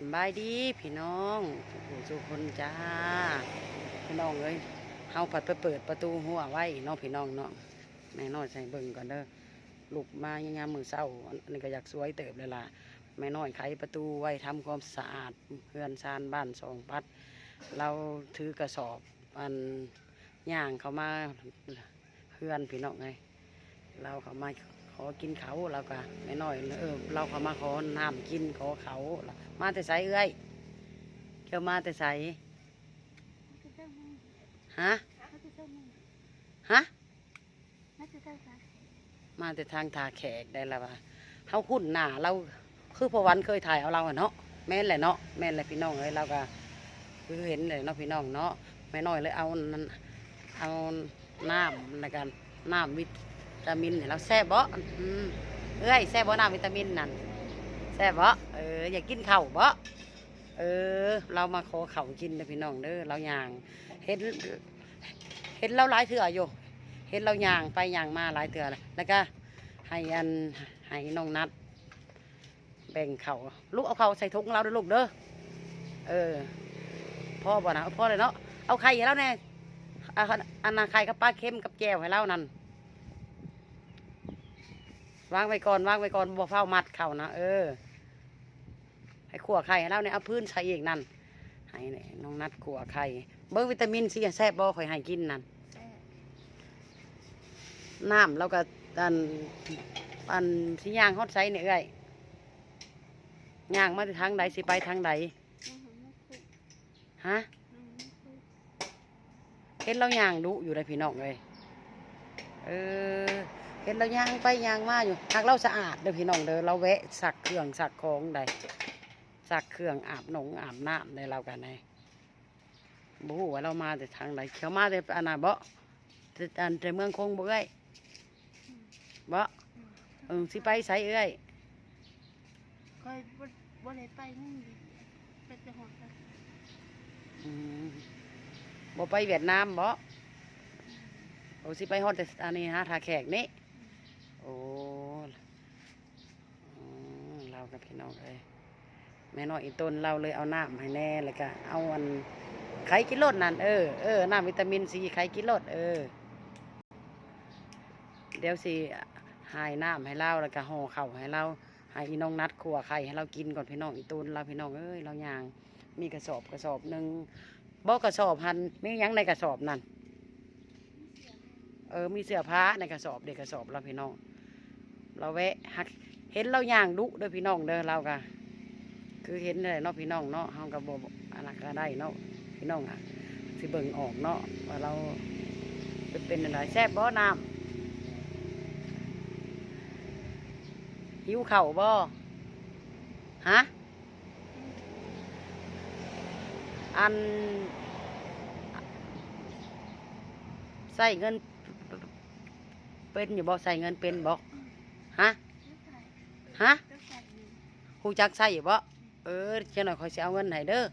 สบายดีพี่น้องผู้สุคนจ้าพี่น้องเอ้ยเฮาผัดไปเปิดประตูหัวไว้น้องพี่น้องเนาะแม่น้อยใส่เบิ่งก่อนเด้อลูกมายังยามมือเศร้าอันนี้ก็อยากสวยเติบเลยล่ะแม่น้อยไขประตูไว้ทำความสะอาดเพื่อนซานบ้านสองปัด เราถือกระสอบอันย่างเขามาเพื่อนพี่น้องไงเราเขามา ขอกินเขาเราก็ไม่น้อยเออเราเขามาขอน้ำกินขอเขามาแต่ใสเอ้ยเจ้ามาแต่ใสฮะฮะมาแต่ทางทาแขกได้ละว่าเขาคุ้นหน้าเราคือพอวันเคยถ่ายเอาเราอะเนาะแม่นแหละเนาะแม่นแหละพี่น้องเลยเราก็คือเห็นเลยเนาะพี่น้องเนาะแม่น้อยเลยเอาเอาน้ำในการน้ำวิ ตามินให้เราแซ่บบ่อืมเอ้ยแซ่บบ่น้ำวิตามินนั่นแซ่บบ่เอออยากกินข้าวบ่เออ เรามาขอข้าวกินเด้อพี่น้องเด้อเราย่างเห็นเห็นเราหลายเถื่ออยู่เห็นเราย่างไปย่างมาหลายเถื่อแล้วก็ให้อันให้น้องนัด แบ่งเขาลูกเอาเข่าใส่ถุงเราด้วยลูกเด้อเออพ่อบ่นะพ่อเลยเนาะเอาไข่ให้เราแน่อาอันนาไข่กับปลาเค็มกับแก้วให้เรานั่น วางไว้ก่อนวางไว้ก่อนบ่เฝ้ามัดเขานะเออ ให้ขั่วไข่ให้เราเนี่ยเอาพื้นใส่เองนั่นให้เนี่ยน้องนัดขั่วไข่เบิ้งวิตามินซีแซ่บบ่ค่อยให้กินนั่นน้ำแล้วก็อันอันสิย่างฮอดไซเนี่ยเอ้ยย่างมาทางใดสิไปทางใดฮะเห็นเราย่างดุอยู่เลยพี่น้องเลยเออ เห็นเราย่างไปย่างมาอยู่หากเราสะอาดเด้อพี่น้องเด้อเราแวะสักเครื่องสักของใดสักเครื่องอาบหนงอาบน้ำในเรากันไงบฮูว่าเรามาแต่ทางใดเขามาแต่อันน่ะบ่แต่อันแต่เมืองคงบ่เอ้ยบ่เออสิไปใส่เอ้ยคอยบ่บ่ได้ไปนั่นดิไปแต่หอดกันอืมบ่ไปเวียดนามบ่โอ้สิไปฮอดแต่อันนี้ฮะทาแขกนี่โอ้เรากับพี่น้องเลยแม่น้อยอีต้นเราเลยเอาน้ำให้แน่แล้วก็เอาอันไข่กิโลดนั่นเออเออน้ำวิตามินซีไข่กิโลดเออ เดี๋ยวสิหายน้ำให้เราแล้วก็ห่อเข่าให้เราให้อีน้องนัดขัวไข่ให้เรากินก่อนพี่น้องอีตูนเราพี่น้องเอ้ยเราอย่างมีกระสอบกระสอบหนึ่งบ่กระสอบพันมียังในกระสอบนั่นเออมีเสื้อผ้าในกระสอบเด็กกระสอบเราพี่น้อง เราแวะหักเห็นเราย่างดุเด้อพี่น้องเด้อเราก็คือเห็นเลยเนาะพี่น้องเนาะเฮาก็บ่อะไรก็ได้เนาะพี่น้องอะสิเบิ่งออกเนาะว่าเราเป็นเป็นอะไรแซ่บบ่น้ำหิวเข่าบ่ฮะอันใส่เงินเป็นอยู่บ่ใส่เงินเป็นบ่ ฮะฮะก็ใส่อยู่หูจักใส่อยู่บ่ เออเจ้าหน่อยคอยสิเอาเงินให้เด้อ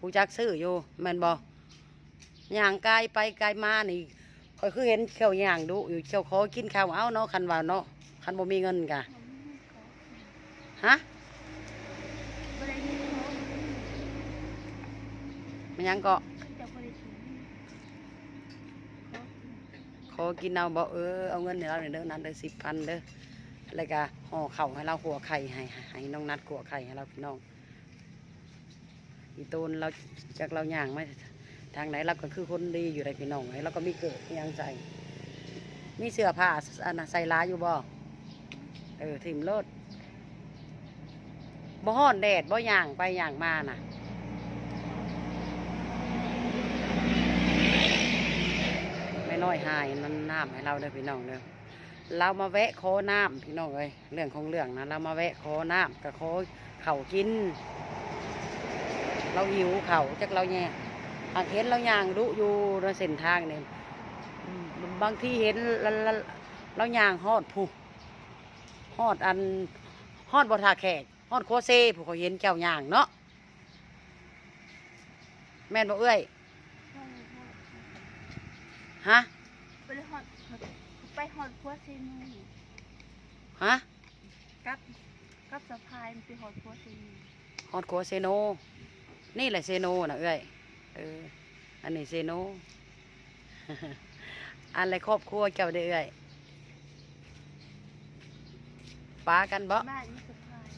หูจักซื้ออยู่แม่นบ่ย่างกายไปกายมานี่คอยคือเห็นเขียวย่างดูอยู่เขียวขอกินข้าวเอาเนาะคันว่าเนาะคันบ่มีเงินกะผมไม่ขอฮะบ่ได้ยินเขามันยังก็จะบ่ได้ถึงเขา ข อกินเอาบอกเออเอาเงินให้เราหน่อยเด้อนัดเด้อสิบพันเด้อแล้วก็ห่อเข่าให้เราหัวไข่ให้ให้น้องนัดขัวไข่ให้เราพี่น้องอีตูนเราจากเราย่างไมทางไหนเราก็คือคนดีอยู่ในพี่น้องไงเราก็มีเกิดยังใส่มีเสื้อผ้าอันใส่ร้าอยู่บ่เออทิมโลดบ่ฮ้อนแดดบ่ย่างไปย่างมาน่ะ ไม่ น้อยหายมันน้ำให้เราเด้อพี่น้องเด้อเรามาแวะขอน้ำพี่น้องเอ้ยเรื่องของเรื่องนะเรามาแวะขอน้ำกับขอเข่าวกิน เราหิวเข่าจากเราแย่หากเห็นเราย่างดุอยู่ในเส้นทางเนี่ยบางที่เห็นเราย่างฮอดผู้ฮอดอันฮอดบทาแขกฮอดโคเซ่ผู้เขาเห็นเจ้าย่างเนาะแม่นบ่เอ้ยเขาเลยฮะ ไปหอดพัวซีนูฮะกับกับสะพายมันไปหอดพัวซีนูหอดครัวเซโน นี่แหละเซโนนะเอ้ยเออ อันนี้เซโน อันอะไรครอบครัวเจ้าเด้อเอ้ยปากันบ่บ้านนี่สุดท้าย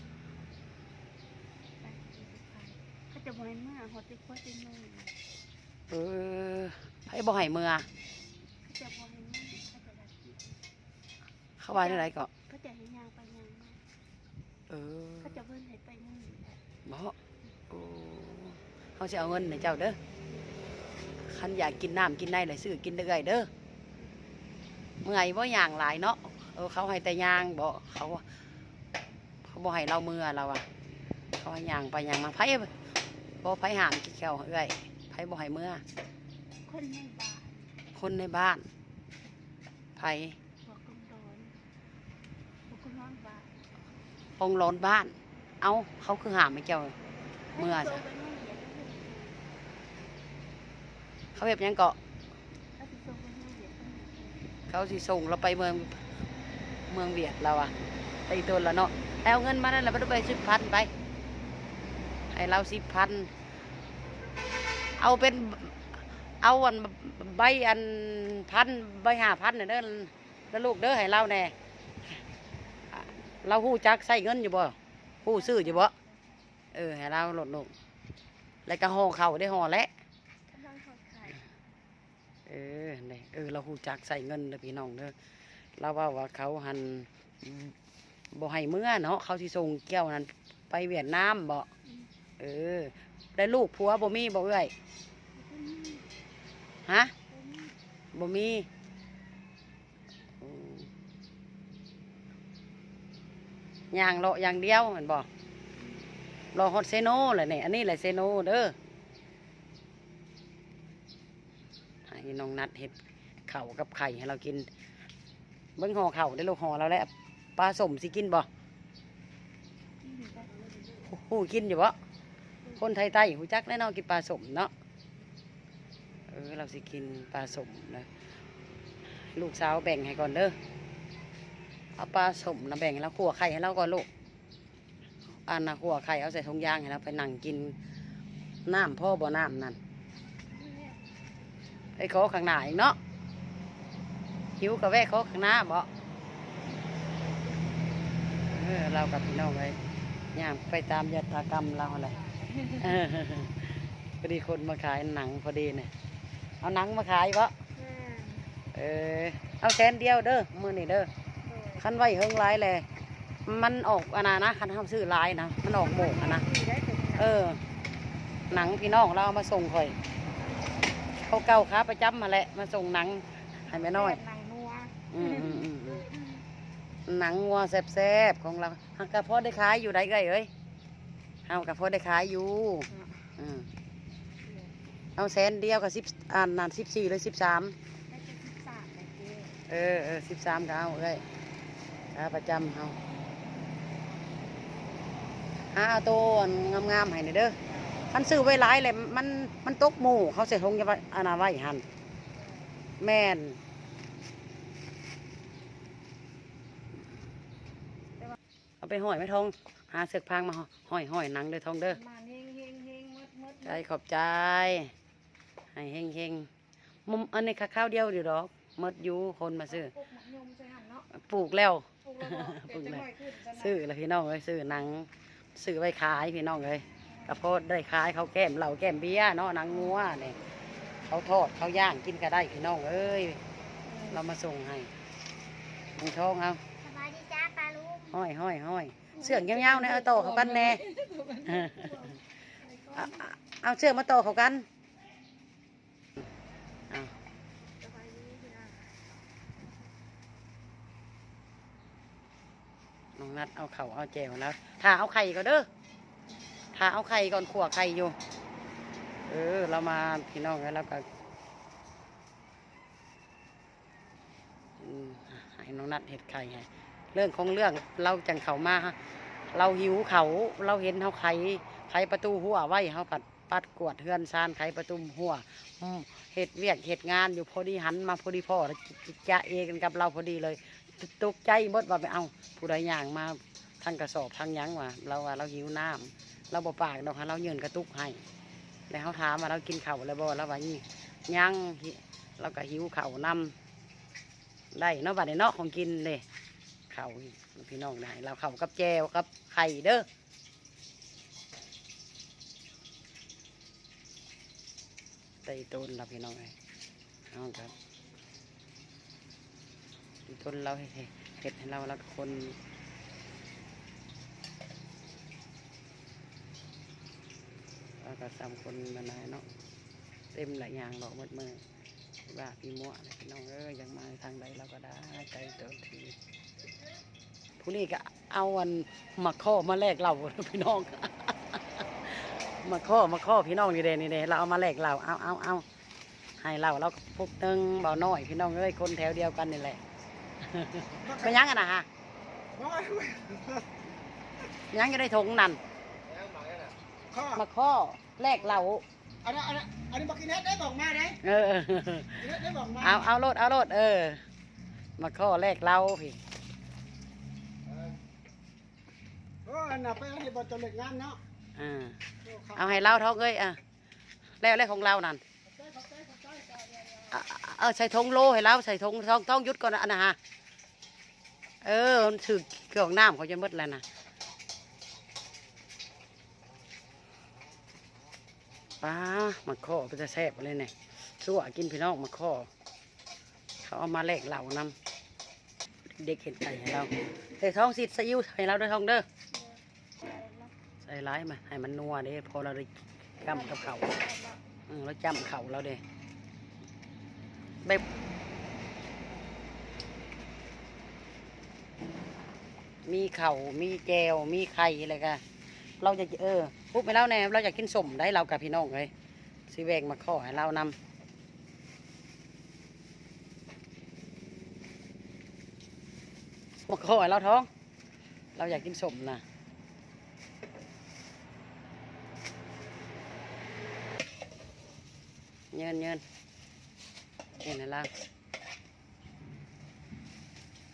บ้านนี่สุดท้ายเขาจะบ่ให้เมื่อเขาจะควจะนุ่งเออให้บ่ให้เมือ เขาจะบ่ให้เมื่อเขาจะรักที่ เขาว่าอะไรก็เขาจะให้ยางไปยางมาเออเขาจะเบิ่นให้ไปนู่นแหละบ่โอ้เขาจะเอาเงินให้เจ้าเด้อคันอยากกินน้ำกินได้เลยซื้อกินเด้อเอ้ยเด้อเมื่อยบ่ย่างหลายเนาะเออเขาให้แต่ย่างบ่เขาเขาบ่ให้เราเมื่อเราอะเขาให้ย่างไปย่างมาไผบ่ไผหามกี่แก้วเอ้ยไผบ่ให้เมื่อคนในบ้านคนในบ้านไผ หัวกำดอนหัวกำนอนบ้าน ห้องร้อนบ้าน เอาเขาคือหามให้เจ้า เมื่อจ้ะเขาเฮ็ดหยังเกาะ เขาสีสิส่งเราไปเมืองเมืองเวียดเราอะไปตัวละเนาะแล้วเอาเงินมานั่นแหละไปไปสิบพันไป ให้เราสิบพัน เอาเป็นเอาอันใบอันพันใบห้าพันเนี่ยเด้อแล้วลูกเด้อให้เราแน่ เราหู้จักใส่เงินอยู่บ่หู้ซื้ออยู่บ่เออให้เราลดลงแล้วก็ห่อเข่าได้ห่อแล้วเออเนี่ยเออเราหูจักใส่เงินเด้อพี่น้องเด้อเราว่าว่าเขาหันบ่ให้เมื่อเนาะเขาที่ส่งแก้วนั้นไปเวียดนามบ่เออ ได้ลูกผัวบ่มีบ่เอ้ยฮะบ่มีอืม ย่างเลาะอย่างเดียวเห็นบ่รอฮอตเซโนแหละเนี่ยอันนี้แหละเซโน่เด้อให้น้องนัดเห็ดเข่ากับไข่ให้เรากิน เบิ้งห่อเข่าได้ลูกห่อเราแล้วปลาสมสิกินบ่หูกินอยู่บ่คนไทยใต้หูจักแน่นอนกินปลาสมเนาะเออเราสิกินปลาสมนะลูกสาวแบ่งให้ก่อนเด้อ เอาปลาสมนะแบ่งให้เราขั่วไข่ให้เราก่อนลูกอันนะขั่วไข่เอาใส่ถุงยางให้เราไปนั่งกินน้ำพ่อบ่น้ำนั่นไอ้โคข้างหน้าอีกเนาะหิวกับแวะโคข้างหน้าบ่เออเรากับพี่น้องเลยย่างไปตามยถากรรมเราอะไรเออพอดีคนมาขายหนังพอดีเนี่ยเอาหนังมาขายบ่เออเอาแสนเดียวเด้อมือนี่เด้อ คันไว้เฮิงหลายเลยมันออกอันนะนะคันทำซื้อหลายนะมันออกโหมกอะนะเออ หนังพี่น้องเราเอามาส่งข่อยเขาเก่าค้าประจำมาแหละมาส่งหนังให้แม่น้อยนางนัวอืมอืมอืมอืมหนังวัวแซ่บๆของเราหักกะพอได้ขายอยู่ได้ไงเอ้ยเอากะพอได้ขายอยู่อืมเอาแสนเดียวกับสิบอ่านนานสิบสี่หรือสิบสามได้จะสิบสามเลยเจ๊เออเออสิบสามก็เอาเอ้ย ค้าประจำเอาหาเอาตัวงามๆให้หน่อยเด้อคันซื้อไว้หลายเลยมันมันตกหมู่เขาเสียทงจะไว้อาณาไว้หันแม่นเอาไปห้อยไม่ทอง หาเสือกพางมาห้อยห้อยหนังเลยทองเด้อมาเฮงเฮงเฮงมดมดใจขอบใจ ให้เฮงเฮงมุมอันนี้ค่ะข้าวเดียวเดียวดอกหมดอยู่คนมาซื้อปุ๊บยมใส่หันเนาะปลูกแล้ว ปุ๊บแล้วเดี๋ยวจะหน่อยขึ้นจะซื้อแล้วพี่น้องเลยซื้อหนังซื้อไว้ขายพี่น้องเลยกระโพดได้ขายเขาวแก้มเหล่าแก้มเบี้ยเนาะหนังงัวเนี่ยเขาทอดเขาย่างกินก็ได้พี่น้องเอ้ยเรามาส่งให้มึงทองเอาสบายดีจ้าปลาลูกห้อยห้อยห้อยเสือกยาวๆเนี่ยเอาโตเขากันแน่เอาเอาเอาเชือกมาโตเขากันเอา สบายดีพี่น้องัดเอาเข่าเอาแจวแล้วถ้าเอาไข่ก็เด้อถ้าเอาไข่ก่อนขั่วไข่อยู่ เออ เรามาพี่น้องแล้วก็ให้น้องนัดเห็ดไข่ให้เรื่องของเรื่องเราจังเขามาเราหิวเขาเราเห็นเขาไข่ไข่ประตูหัวไว้เขาปัดปัดกวดเฮือนซานไข่ประตูหัวเห็ดเวียกเห็ดงานอยู่พอดีหันมาพอดีพ่อแล้วจิจะเอกันกับเราพอดีเลย ตกใจหมดว่าไปเอาผู้ใดย่างมาทั้งกระสอบทั้งยั้งว่าเราว่าเราหิวน้ำเราบ่ปากดอกค่ะเราเยืนกระตุกให้แล้วเขาถามว่าเรากินเข้าแล้วบ่เราว่านี่ยั้งเราก็หิวเข้าวนำได้เนาะบัดนี้เนาะของกินเลยเข้าพี่น้องได้เราเข้ากับแจวกับไข่เด้อไต่ต้นเราพี่น้องเลยเอาครับ อีต้นเราเฮ็ดเห็ดให้เราแล้วคนแล้วก็สามคนมานายเนาะเต็มหลายอย่างหลอกหมดมือว่าพี่มั่วพี่น้องเอ้ยยังมาทางใดเราก็ได้ใจเติมทีผู้นี้ก็เอาอันมาข้อมาแลกเราพี่น้อง มาข้อมาข้อพี่น้องนี่เดนี่เดเราเอามาแลกเราเอาเอาเอาให้เราเราก็พวกนึงเบาน้อยพี่น้องเอ้ยคนแถวเดียวกันนี่แหละ ไปยังกันนะฮะยังจะได้ทงนั่นข้อมาข้อแลกเราอันนี้อันนี้อันนี้บอกกินเน็ตได้บอกมาได้เออกินเน็ตได้บอกมาเอาเอาโลดเอาโลดเออ มาข้อแรกเราพี่โอ้อันน่ะไปให้บอลตัวเล็กงานเนาะอ่าโอ้ครับเอาให้เราท้องเอ้ยอะแล้วแรกของเรานั่น เออใส่ทงโลให้เราใส่ทงท้องท้องยุดก่อนนะนะฮะเออถือเกี่ยวกน้ำเขาจะมดแล้วนะป้ามาข้อไปจะแซ่บเลยเนี่ยสั่วกินพี่น้องมาข้อเขาเอามาแลกเหล่านำเด็กเห็นใจให้เราใส่ท้องสิใส่ยิ้วให้เราด้วยท้องเด้อใส่ร้ายมาให้มันนัวเด้พอเราได้จำกับเขาเราจำเขาเราเด้ แบบมีเข่ามีแจวมีไข่อะไรกันเราจะเออปุ๊บไปแล้วแน่เราอยากกินสมได้เรากับพี่น้องเลยสิแวงมาขอให้เรานำมาขอให้เราท้อง เราอยากกินสมนะเงินเงิน เงินอะไร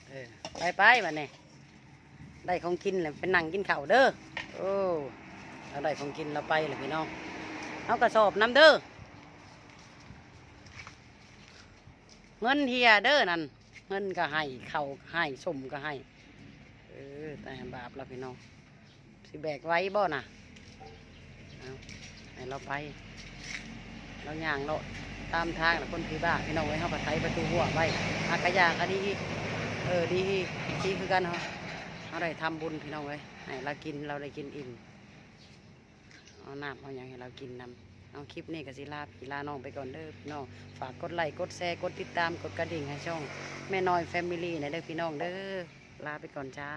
เออไปไปมาเนี่ยได้ของกินเลยเป็นนั่งกินข้าวเด้อโอ้เราได้ของกินเราไปเลยพี่น้องเอากระสอบน้ำเด้อเงินเฮียเด้อนั่นเงินก็ให้เข้าให้สมก็ให้เออแต่บาปเราพี่น้องสิแบกไว้บ่น่ะเอาให้เราไป เราย่างเรา ตามทางแล้วคนพี่บ้าพี่น้องไว้เข้าปะไทยประตูหัวไว้อากระยาก็ดีเออดีดีคือกันเขาเขาได้ทำบุญพี่น้องไว้ให้เรากินเราได้กินอิ่มเอาน้ำเอาอย่างให้เรากินนำเอาคลิปนี้กับศิลาพี่ลาน้องไปก่อนเด้อพี่น้องฝากกดไลค์กดแชร์กดติดตามกดกระดิ่งให้ช่อง แม่น้อยแฟมิลี่นะเด้อพี่น้องเด้อลาไปก่อนจ้า